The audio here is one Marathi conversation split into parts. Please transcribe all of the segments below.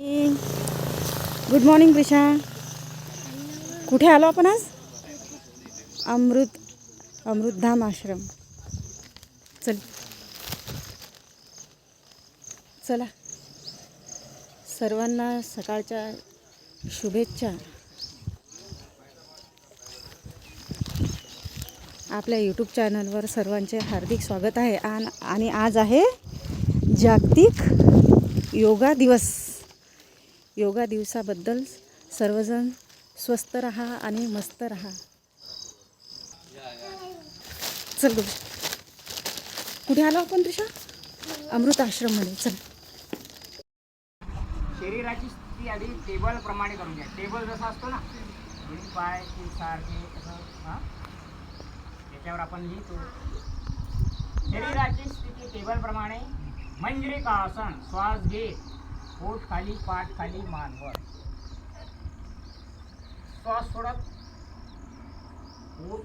गुड मॉर्निंग प्रिशा कुठे आलो आपण आज? अमृत अमृतधाम आश्रम. चल. चला. सर्वांना सकाळच्या शुभेच्छा. आपल्या यूट्यूब चॅनलवर सर्वांचे हार्दिक स्वागत आहे. आणि आज आहे जागतिक योगा दिवस. योगा दिवसाबद्दल सर्वजण स्वस्त रहा आणि मस्त रहा. चल गं. कुठे आलो आपण त्रिशा? अमृत आश्रममध्ये चल. शरीराची स्थिती आधी टेबल प्रमाणे करून घ्या. टेबल जसा असतो ना पाय तीन सारखे असं त्याच्यावर आपण लिहितो. शरीराची स्थिती टेबल प्रमाणे. मंजरिका आसन श्वास घे पोट खाली पाठ खाली मान वर श्वास सोडत पोट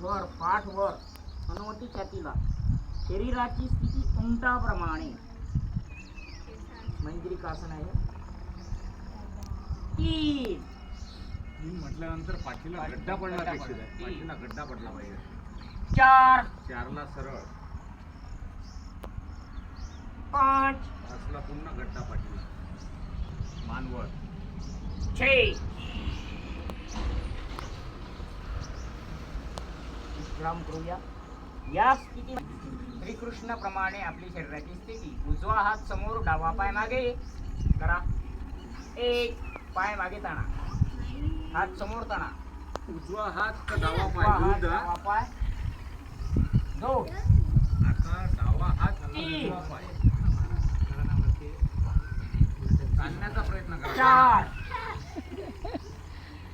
वर पाठ वर अनुमती छातीला शरीराची स्थिती उंटाप्रमाणे. मंजरिकासन आहे. तीन. म्हटल्यानंतर पाठीला गड्डा पडला आहे. पाठीला गड्डा पडला पाहिजे. चार. चारला सरळ. पाच. पाचला पुन्हा गड्डा पाठीला. मानवर छे. विश्राम करूया. या स्थिती श्रीकृष्ण प्रमाणे आपली शरीराची स्थिती. उजवा हात समोर डावा पाय मागे. करा. एक पाय मागे ताणा. हात समोर ताणा. उजवा हात डावा पाय? डावा पाय. दोन. आता डावा हात तीन. चालण्याचा प्रयत्न करा. चार.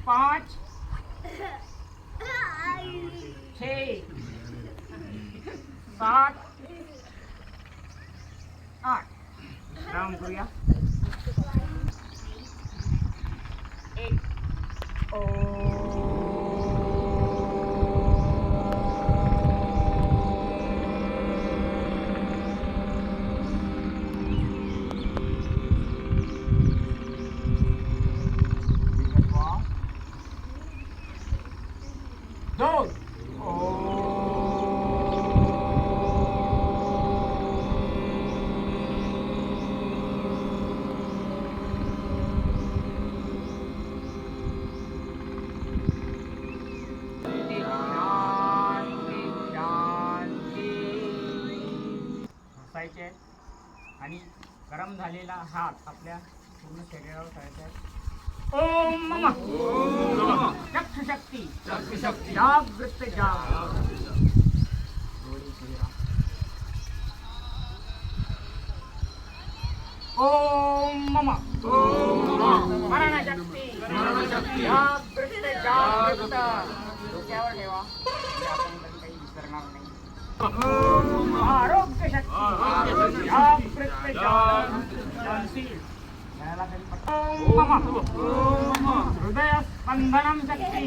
पाच. छे. सात. आठ. राम करूया. एक. ओ. दोन हसायचे आणि गरम झालेला हात आपल्या पूर्ण शरीरावर ठेवायचा आहे. ओम मम शक्ती जागृत जाग. ओम मम. मरण शक्ती जागृत जागृत. डोक्यावर ठेवा. म्हणजे आपण कधी काही विसरणार नाही. आरोग्य शक्ती. जागृत जागृत गळ्याला कधी पट्टा- ओम मम. हृदय स्पंदनम शक्ती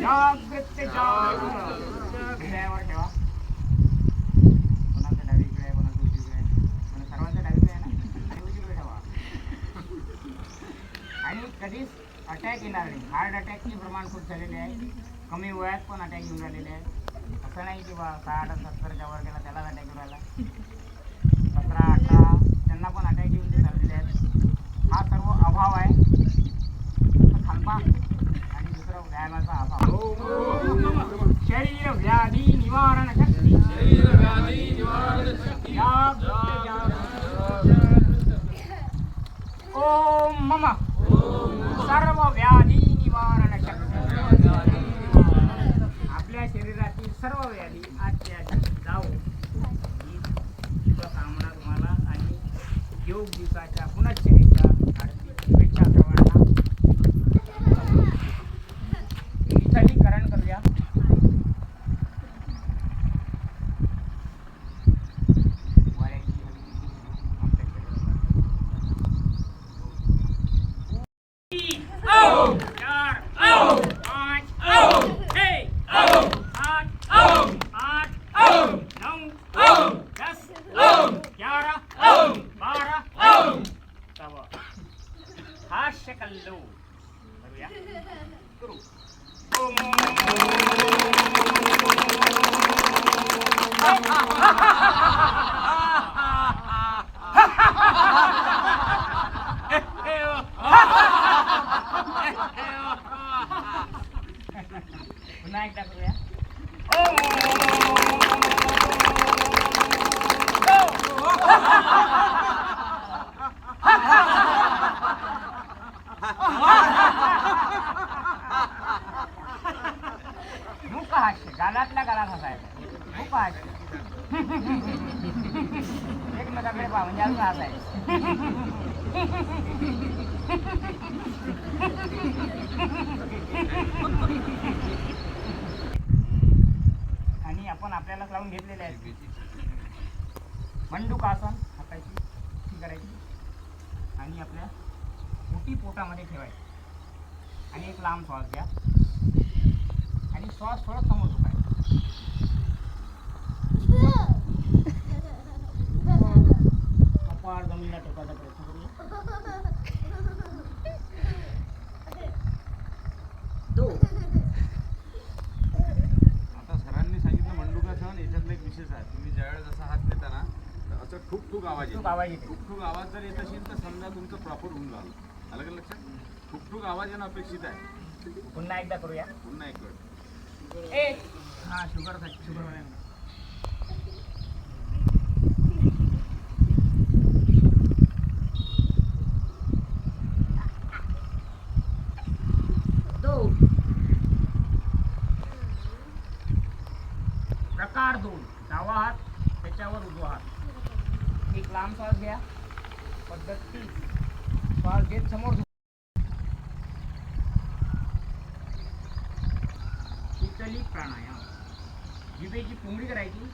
जागृत जागृत. ठेवा. कोणाचं डावीकडे आहे कोणाचं उजवीकडे आहे. सर्वांचं डावीकडे आहे ना. आणि उजवीकडे ठेवा. आणि कधीच अटॅक येणार नाही. हार्ट अटॅकचे प्रमाण खूप झालेले आहे. कमी वयात पण अटॅक येऊन राहिलेले आहे. असं नाही की बा साठ सत्तरच्या वर गेला त्यालाच अटॅक येऊन राहिला. सतरा अठरा त्यांना पण अटॅक येऊन ते आहेत. हा सर्व अभाव आहे. आणि दुसरं व्यायामाचा अभाव शरीर व्याधी निवारण शक्ती जागृत जागृत. ओम मम सर्व व्याधी निवारण शक्ती आपल्या शरीरातील सर्व व्याधी आजच्या दिवशी जाओ ही शुभकामना तुम्हाला आणि योग दिवसाच्या पुनश्च एकदा हार्दिक शुभेच्छा सर्वांना निथलीकरण करूया वाऱ्याची हवेची आपल्या शरीरावर. चार पाच छे सात आठ नऊ दस ग्यारह बारह हास्य कल्लो करूया करू पुन्हा एकदा करूया मुख हास्य गालातला गालात हसायचा. खूप हास्य एकमेकाकडे पहा म्हणजे असं हसायचं. आणि आपण आपल्यालाच लावून घेतलेले आहेत. मंडूकासन हाताची ती करायची. आणि आपल्या मोठी पोटामध्ये ठेवायची. आणि एक लांब श्वास घ्या. आणि श्वास थोडा समोर झुकायचा कपाळ जमिनीला टेकायचा प्रयत्न आता सरांनी सांगितलं मंडुकासन याच्यातला एक विशेष आहे. तुम्ही ज्यावेळेस असा हात नेता ना तर असं ठुक ठुक आवाज आवाज येते. ठुक ठुक आवाज जर येत असेल तर समजा तुमचं प्रॉपर होऊन झालं आलं का लक्षात? ठुक ठुक आवाज येणं अपेक्षित आहे. पुन्हा एकदा करूया. पुन्हा एक वेळ. एक हा शुगर शुगर दो प्रकार दोन. डावा हात त्याच्यावर उजवा हात. एक लांब श्वास घ्या. पद्धत श्वास घेत समोर झुका. प्राणायाम. जिभेची पुंगळी करायची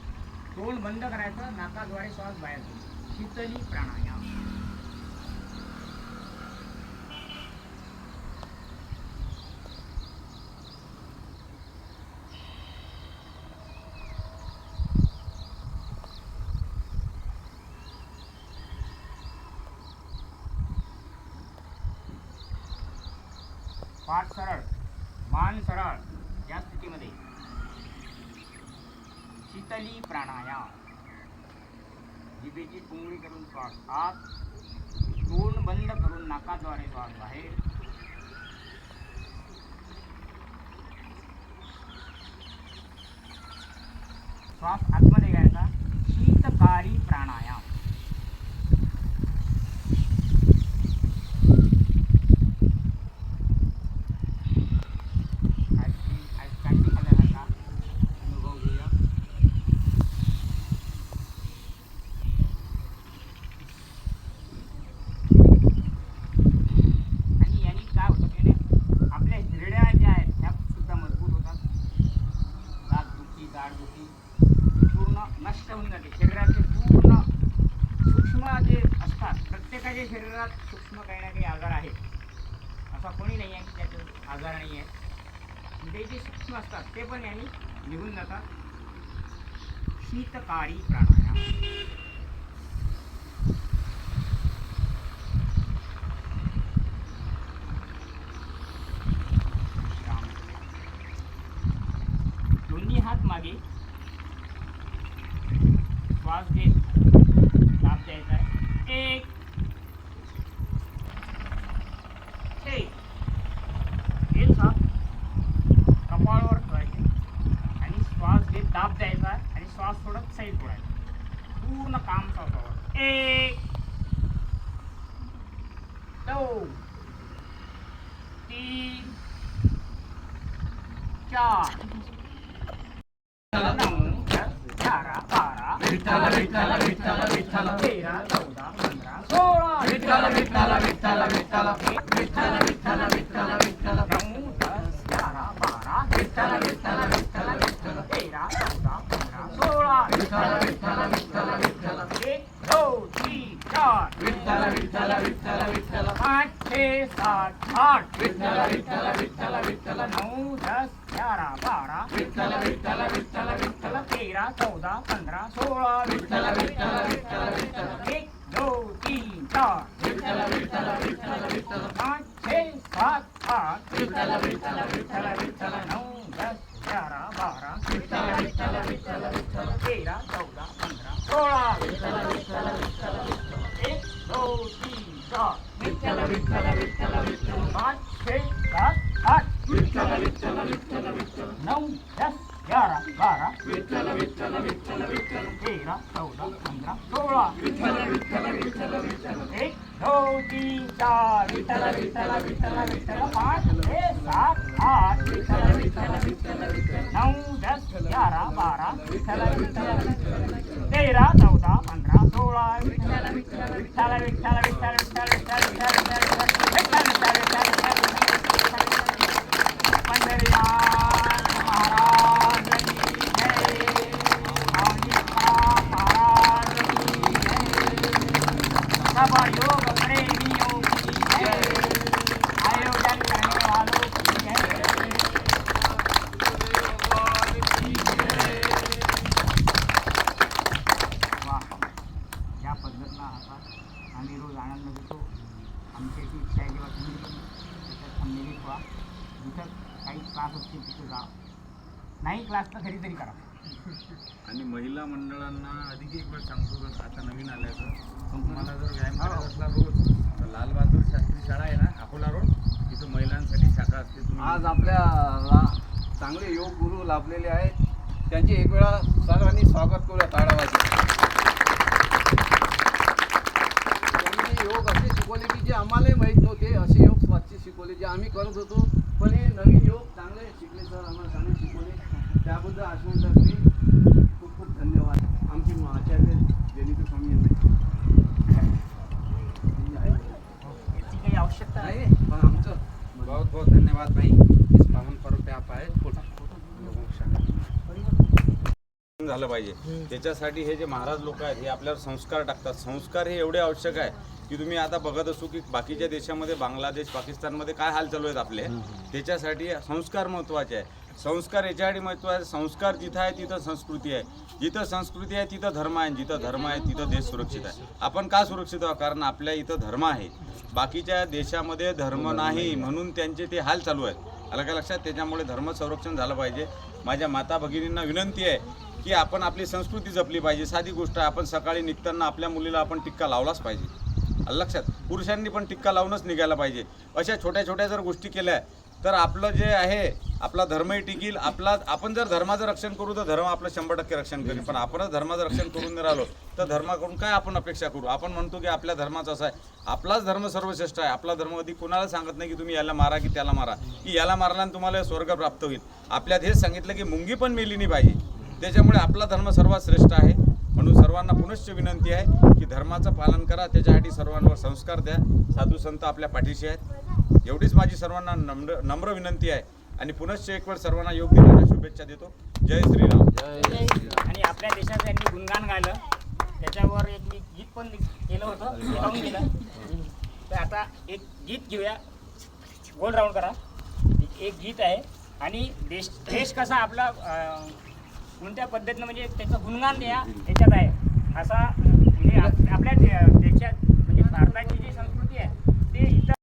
तोंड बंद करायचं नाकाद्वारे श्वास बाहेर शीतली प्राणायाम. पाठ सरळ. मान सरळ या स्थितीमध्ये शीतली प्राणायाम. जिभेची पुंगळी करून श्वास आत तोंड बंद करून नाकाद्वारे श्वास बाहेर. श्वास आतमध्ये घ्यायचा शीतकारी प्राणायाम आईस्क्रीम आईस कँडी खाल्ल्यासारखा अनुभव घेऊया आणि यांनी काय होतं की याने आपल्या हिरड्या ज्या आहेत त्या सुद्धा मजबूत होतात दात दुखी जाड दुखी ही पूर्ण नष्ट होऊन जाते शरीरातले पूर्ण सूक्ष्म जे असतात प्रत्येकाच्या शरीरात सूक्ष्म काही ना काही आजार आहेत असा कोणी नाही आहे की त्याचे आजार नाही ते जे सूक्ष्म असतात ते पण यांनी निघून जातात शीतकारी प्राणायाम दोन्ही हात मागे श्वास घेत दाब द्यायचा आहे एक एक हेच हात कपाळावर ठेवायचे आणि श्वास घेत दाब द्यायचा आणि श्वास थोडं साईड सोडायचा पूर्ण काम श्वासावर एक दोन तीन चार नऊ दस अकरा बारा तेरा चौदा पंधरा सोळा नऊ दस अकरा बारा तेरा विठ्ठल एक दो चार विठ्ठल पाँच छः सात आठ विठ्ठल ग्यारह बारह विठ्ठल चौदह पंद्रह सोलह विठ्ठल विठ्ठल विठ्ठल तीन चार विठ्ठल छः सात आठ विठ्ठल विठ्ठल नौ, दस ग्यारा बारा तेरा चौदा पंधरा सोळा एक दोन तीन चार विठ्ठल विठ्ठल विठ्ठल विठ्ठल पाच छे सात आठ विठ्ठल विठ्ठल विठ्ठल विठ्ठल नऊ दस ग्यारा बारा विठ्ठल विठ्ठल विठ्ठल विठ्ठल तेरा चौदा पंधरा सोळा विठ्ठल विठ्ठल विठ्ठल विठ्ठल एक दोन तीन चार विठ्ठल विठ्ठल विठ्ठल विठ्ठल पद्धतीनं आता. आम्ही रोज आनंद घेतो आमची अशी इच्छा आहे जेव्हा तुम्ही पण त्याच्यात संमिलित व्हा. जिथं काही क्लास असतील तिथे जा. नाही क्लास तर घरी तरी करा. आणि महिला मंडळांना अधिक एक वेळ सांगतो जर आता नवीन आल्याचं. पण तुम्हाला जर व्यायाम करायचा असला रोज तर लालबहादूर शास्त्री शाळा आहे ना अकोला रोड. तिथं महिलांसाठी शाखा असते. तुम्ही आज आपल्याला चांगले योग गुरु लाभलेले आहेत. त्यांचे एक वेळा सर्वांनी स्वागत करूया ताडावाचे त्यांनी जे योग असे शिकवले की जे आम्हालाही माहीत नव्हते असे योग स्वच्छ शिकवले जे आम्ही करत होतो पण हे नवीन योग चांगले शिकले सर आम्हाला चांगले शिकवले. त्याबद्दल आश्रम तर्फे खूप खूप धन्यवाद. आमचे आचार्य जनित स्वामी यांना. आवश्यकता नाही. पण आमचं. बहुत बहुत धन्यवाद भाई. इस पावन पर्व पे आप आए. लोगों को शामिल झालं पाहिजे. त्याच्यासाठी हे जे महाराज लोक आहेत हे आपल्यावर संस्कार टाकतात. संस्कार हे एवढे आवश्यक आहे. की तुम्ही आता बघत असू की बाकीच्या देशामध्ये बांगलादेश पाकिस्तानमध्ये काय हाल चालू आहेत आपले त्याच्यासाठी संस्कार महत्त्वाचे आहे संस्कार याच्यासाठी महत्त्वाचे संस्कार जिथं आहे तिथं संस्कृती आहे. जिथं संस्कृती आहे तिथं धर्म आहे. जिथं धर्म आहे तिथं देश सुरक्षित आहे. आपण का सुरक्षित आहोत? कारण आपल्या इथं धर्म आहे. बाकीच्या देशामध्ये धर्म नाही. म्हणून त्यांचे ते हाल चालू आहेत. आलं का लक्षात? त्याच्यामुळे धर्म संरक्षण झालं पाहिजे. माझ्या माता भगिनींना विनंती आहे की आपण आपली संस्कृती जपली पाहिजे. साधी गोष्ट आहे आपण सकाळी निघताना आपल्या मुलीला आपण टिक्का लावलाच पाहिजे. लक्षात पुरुषांनी पण टिक्का लावूनच निघायला पाहिजे. अशा छोट्या छोट्या जर गोष्टी केल्या तर आपलं जे आहे आपला धर्मही टिकील. आपला आपण जर धर्माचं रक्षण करू तर धर्म आपलं शंभर टक्के रक्षण करेल. पण आपणच धर्माचं रक्षण करून राहिलो तर धर्माकडून काय आपण अपेक्षा करू? आपण म्हणतो की आपल्या धर्माचं असं आहे. आपलाच धर्म सर्वश्रेष्ठ आहे. आपला धर्म कधी कोणाला सांगत नाही की तुम्ही याला मारा की त्याला मारा. की याला मारल्याने तुम्हाला स्वर्ग प्राप्त होईल. आपल्यात हेच सांगितलं की मुंगी पण मेली नाही पाहिजे. त्याच्यामुळे आपला धर्म सर्वात श्रेष्ठ आहे. सर्वांना पुनश्च विनंती आहे की धर्माचं पालन करा त्याच्यासाठी सर्वांवर संस्कार द्या. साधू संत आपल्या पाठीशी आहेत. एवढीच माझी सर्वांना नम्र नम्र विनंती आहे. आणि पुनश्च एक वेळ सर्वांना योग्य शुभेच्छा देतो. जय श्रीराम. आणि आपल्या देशाचं यांनी गुणगान गायलं. त्याच्यावर एक मी गीत पण केलं होतं. ते गाऊन दिलं. तर आता एक गीत घेऊया. गोल राऊंड करा. एक गीत आहे. आणि देश देश कसा आपला कोणत्या पद्धतीनं म्हणजे त्याचं गुणगान या याच्यात आहे. असा म्हणजे आपल्या दे- देशात म्हणजे भारताची जी संस्कृती आहे ते इतर